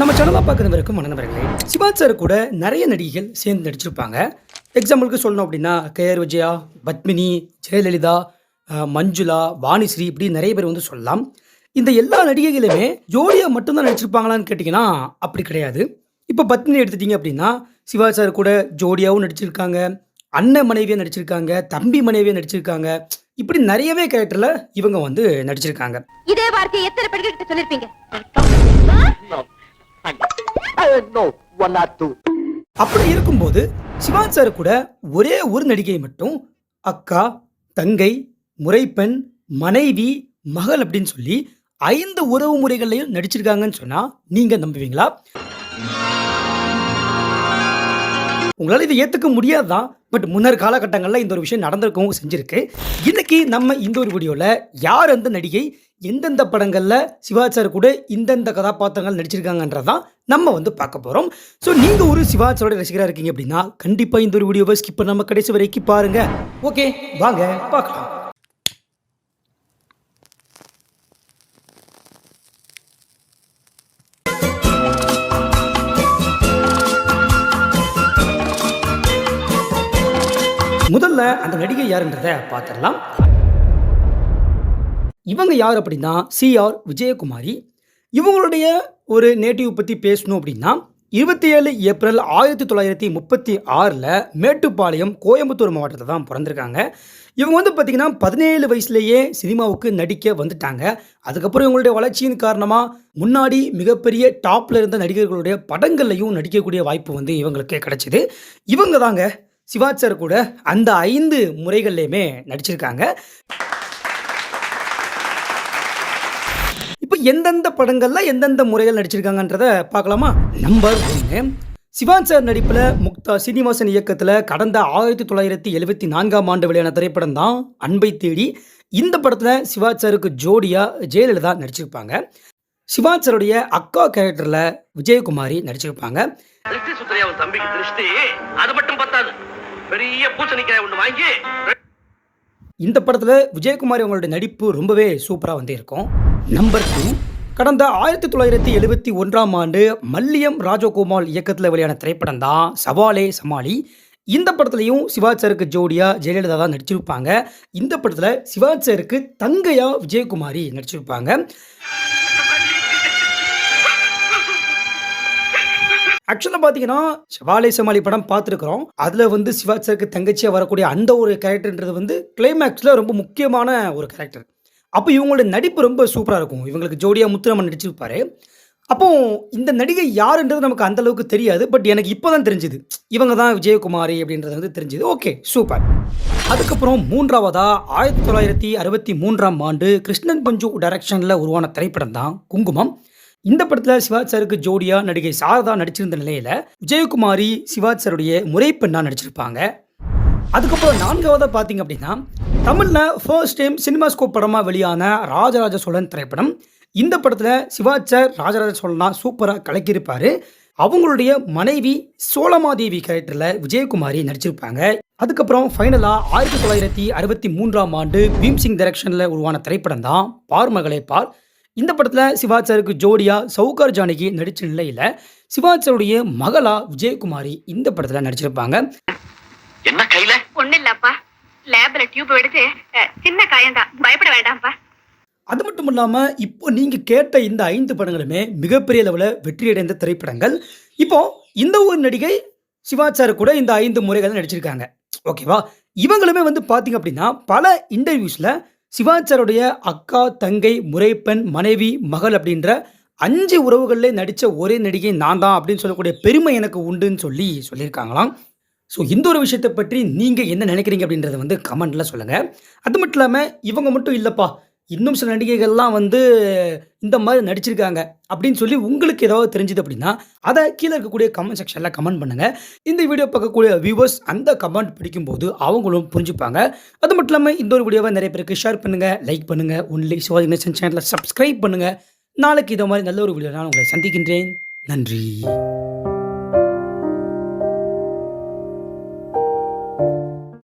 நம்ம சேனலாக பார்க்குறவருக்கும் மனநபர்களே சிவாஜ் சார் கூட நிறைய நடிகைகள் சேர்ந்து நடிச்சிருப்பாங்க. எக்ஸாம்பிளுக்கு சொல்லணும் அப்படின்னா கேஆர் விஜயா பத்மினி ஜெயலலிதா மஞ்சுளா வாணிஸ்ரீ இப்படி நிறைய பேர் வந்து சொல்லலாம். இந்த எல்லா நடிகைகளுமே ஜோடியாக மட்டும்தான் நடிச்சிருப்பாங்களான்னு கேட்டிங்கன்னா அப்படி கிடையாது. இப்போ பத்மினி எடுத்துட்டீங்க அப்படின்னா சிவாஜ் சார் கூட ஜோடியாகவும் நடிச்சிருக்காங்க அண்ணன் மனைவியாக நடிச்சிருக்காங்க தம்பி மனைவியாக நடிச்சிருக்காங்க. இப்படி நிறையவே கேரக்டரில் இவங்க வந்து நடிச்சிருக்காங்க. இதே வார்த்தையை எத்தனை பெண்கள் சொல்லியிருப்பீங்க சொல்லிருப்பீங்க no, one அப்படி இருக்கும்போது சிவாஜ் சார் கூட ஒரே ஒரு நடிகை மட்டும் அக்கா தங்கை முறைப்பெண் மனைவி மகள் அப்படின்னு சொல்லி ஐந்து உறவு முறைகள்லையும் நடிச்சிருக்காங்கன்னு சொன்னா நீங்க நம்புவீங்களா? உங்களால் இதை ஏற்றுக்க முடியாதுதான் பட் முன்னர் காலகட்டங்களில் இந்த ஒரு விஷயம் நடந்திருக்கவும் செஞ்சிருக்கு. இன்னைக்கு நம்ம இந்த ஒரு வீடியோவில் யார் அந்த நடிகை எந்தெந்த படங்களில் சிவாச்சார் கூட இந்தந்த கதாபாத்திரங்கள் நடிச்சிருக்காங்கன்றதான் நம்ம வந்து பார்க்க போகிறோம் ஸோ நீங்கள் ஒரு சிவாச்சாரோட ரசிகராக இருக்கீங்க அப்படின்னா கண்டிப்பாக இந்த ஒரு வீடியோவை ஸ்கிப் பண்ணாமல் கடைசி வரைக்கும் பாருங்கள் ஓகே வாங்க பார்க்கலாம். முதல்ல அந்த நடிகை யாருன்றதை பார்த்துடலாம். இவங்க யார் அப்படின்னா சிஆர் விஜயகுமாரி. இவங்களுடைய ஒரு நேட்டிவ் பற்றி பேசணும் அப்படின்னா இருபத்தி ஏழு ஏப்ரல் ஆயிரத்தி தொள்ளாயிரத்தி முப்பத்தி ஆறில் மேட்டுப்பாளையம் கோயம்புத்தூர் மாவட்டத்தில் தான் பிறந்திருக்காங்க. இவங்க வந்து பார்த்திங்கன்னா பதினேழு வயசுலேயே சினிமாவுக்கு நடிக்க வந்துட்டாங்க. அதுக்கப்புறம் இவங்களுடைய வளர்ச்சியின் காரணமாக முன்னாடி மிகப்பெரிய டாப்பில் இருந்த நடிகர்களுடைய படங்கள்லையும் நடிக்கக்கூடிய வாய்ப்பு வந்து இவங்களுக்கு கிடச்சிது. இவங்க தாங்க சிவாஜ் சார் கூட அந்த ஐந்து முறைகள்லையுமே நடிச்சிருக்காங்க. இப்போ எந்தெந்த படங்கள்ல எந்தெந்த முறைகள் நடிச்சிருக்காங்கன்றத பார்க்கலாமா? நம்பர் ஒன்று சிவான் சார் நடிப்பில் முக்தா சீனிவாசன் இயக்கத்தில் கடந்த ஆயிரத்தி தொள்ளாயிரத்தி எழுபத்தி நான்காம் ஆண்டு வெளியான திரைப்படம் தான் அன்பை தேடி. இந்த படத்தில் சிவாஜ் சாருக்கு ஜோடியாக ஜெயலலிதா நடிச்சிருப்பாங்க. சிவாஜ் சாருடைய அக்கா கேரக்டரில் விஜயகுமாரி நடிச்சிருப்பாங்க. திருஷ்டி சுத்திரி அவன் தம்பிக்கு திருஷ்டி அது மட்டும் பத்தாது. பெரிய பூசணிக்காய் ஒண்ணு வாங்கி இந்த படத்தில் விஜயகுமாரி அவங்களுடைய நடிப்பு ரொம்பவே சூப்பராக வந்து இருக்கும் நம்பர் டூ கடந்த ஆயிரத்தி தொள்ளாயிரத்தி எழுபத்தி ஒன்றாம் ஆண்டு மல்லியம் ராஜகோபால் இயக்கத்தில் வெளியான திரைப்படம் தான் சவாலே சமாளி. இந்த படத்துலையும் சிவாஜ் சாருக்கு ஜோடியாக ஜெயலலிதா தான் நடிச்சிருப்பாங்க. இந்த படத்தில் சிவாஜ் சாருக்கு தங்கையா விஜயகுமாரி நடிச்சிருப்பாங்க. ஆக்சுவலாக பார்த்தீங்கன்னா சிவாலய சமாளி படம் பார்த்துருக்குறோம் அதில் வந்து சிவாச்சருக்கு தங்கச்சியாக வரக்கூடிய அந்த ஒரு கேரக்டர்ன்றது வந்து கிளைமேக்ஸில் ரொம்ப முக்கியமான ஒரு கேரக்டர் அப்போ இவங்களோட நடிப்பு ரொம்ப சூப்பராக இருக்கும். இவங்களுக்கு ஜோடியாக முத்துராமன் நடிச்சிருப்பார். அப்போ இந்த நடிகை யாருன்றது நமக்கு அந்த அளவுக்கு தெரியாது. பட் எனக்கு இப்போ தான் தெரிஞ்சுது. இவங்க தான் விஜயகுமாரி அப்படின்றது வந்து தெரிஞ்சுது. ஓகே சூப்பர் அதுக்கப்புறம் மூன்றாவதா ஆயிரத்தி தொள்ளாயிரத்தி அறுபத்தி மூன்றாம் ஆண்டு கிருஷ்ணன் பஞ்சு டைரக்ஷனில் உருவான திரைப்படம் தான் குங்குமம். இந்த படத்தில் சிவாஜ் சாருக்கு ஜோடியா நடிகை சாரதா நடிச்சிருந்த நிலையில விஜயகுமாரி சிவாஜ் சாருடைய முறைப்பெண்ணா நடிச்சிருப்பாங்க. அதுக்கப்புறம் நான்காவதாக பார்த்தீங்க அப்படின்னா தமிழில் ஃபர்ஸ்ட் டைம் சினிமாஸ்கோப் படமாக வெளியான ராஜராஜ சோழன் திரைப்படம். இந்த படத்தில் சிவாஜ் சார் ராஜராஜ சோழனா சூப்பராக கலக்கியிருப்பார். அவங்களுடைய மனைவி சோழமாதேவி கேரக்டரில் விஜயகுமாரி நடிச்சிருப்பாங்க. அதுக்கப்புறம் ஃபைனலாக ஆயிரத்தி தொள்ளாயிரத்தி அறுபத்தி மூன்றாம் ஆண்டு பீம்சிங் டைரக்ஷனில் உருவான திரைப்படம் தான் பார் மகளே பார். இந்த படத்தில் சிவாஜ் சாருக்கு ஜோடியா சவுகார் ஜானகி நடிச்ச நிலையில் சிவாஜ் சாருடைய மகளா விஜயகுமாரி இந்த படத்தில் நடிச்சிருப்பாங்க. என்ன கையில? ஒண்ணு இல்லப்பா. லேப்ல டியூப் எடுத்து சின்ன காயம்தான் பயப்பட வேண்டாம்ப்பா. அது மட்டும் இல்லாமல் இப்போ நீங்கள் கேட்ட இந்த ஐந்து படங்களுமே மிகப்பெரிய லெவலில் வெற்றியடைந்த திரைப்படங்கள். இப்போ இந்த ஒரு நடிகை சிவாஜ் சார் கூட இந்த ஐந்து முறைகள் நடிச்சிருக்காங்க. ஓகேவா? இவங்களுமே வந்து பார்த்தீங்க அப்படின்னா பல இன்டர்வியூஸில் சிவாச்சாருடைய அக்கா தங்கை முறைப்பெண் மனைவி மகள் அப்படின்ற அஞ்சு உறவுகளில் நடித்த ஒரே நடிகை நான் தான் அப்படின்னு சொல்லக்கூடிய பெருமை எனக்கு உண்டுன்னு சொல்லி சொல்லியிருக்காங்களாம். ஸோ இந்த ஒரு விஷயத்தை பற்றி நீங்கள் என்ன நினைக்கிறீங்க அப்படின்றத வந்து கமெண்ட்டில் சொல்லுங்கள் அது மட்டும் இல்லாமல் இவங்க மட்டும் இல்லைப்பா. இன்னும் சில நடிகைகள்லாம் வந்து இந்த மாதிரி நடிச்சிருக்காங்க அப்படின்னு சொல்லி உங்களுக்கு ஏதாவது தெரிஞ்சுது அப்படின்னா அதை கீழே இருக்கக்கூடிய கமெண்ட் செக்ஷனில் கமெண்ட் பண்ணுங்கள் இந்த வீடியோ பார்க்கக்கூடிய வியூவர்ஸ் அந்த கமெண்ட் பிடிக்கும்போது அவங்களும் புரிஞ்சுப்பாங்க. அது மட்டும் இல்லாமல் இந்த ஒரு வீடியோவை நிறைய பேருக்கு ஷேர் பண்ணுங்கள் லைக் பண்ணுங்கள் ஒன்லி சிவாஜி நேசன் சேனலை சப்ஸ்கிரைப் பண்ணுங்கள் நாளைக்கு இதை மாதிரி நல்ல ஒரு வீடியோ நான் உங்களை சந்திக்கின்றேன். நன்றி.